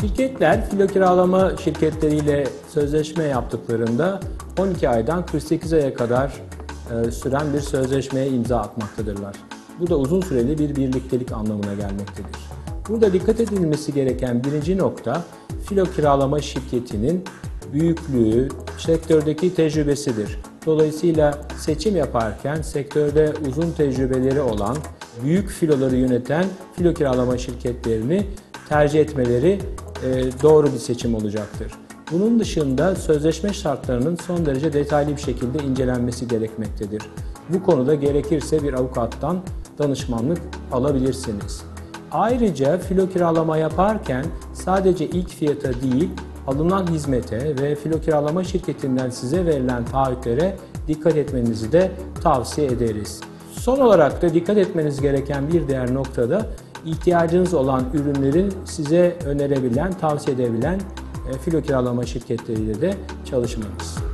Şirketler filo kiralama şirketleriyle sözleşme yaptıklarında 12 aydan 48 aya kadar e, süren bir sözleşmeye imza atmaktadırlar. Bu da uzun süreli bir birliktelik anlamına gelmektedir. Burada dikkat edilmesi gereken birinci nokta filo kiralama şirketinin büyüklüğü, sektördeki tecrübesidir. Dolayısıyla seçim yaparken sektörde uzun tecrübeleri olan, büyük filoları yöneten filo kiralama şirketlerini tercih etmeleri doğru bir seçim olacaktır. Bunun dışında sözleşme şartlarının son derece detaylı bir şekilde incelenmesi gerekmektedir. Bu konuda gerekirse bir avukattan danışmanlık alabilirsiniz. Ayrıca filo kiralama yaparken sadece ilk fiyata değil, alınan hizmete ve filo kiralama şirketinden size verilen taahhütlere dikkat etmenizi de tavsiye ederiz. Son olarak da dikkat etmeniz gereken bir diğer noktada ihtiyacınız olan ürünlerin size önerebilen, tavsiye edebilen e, filo kiralama şirketleriyle de çalışmanız.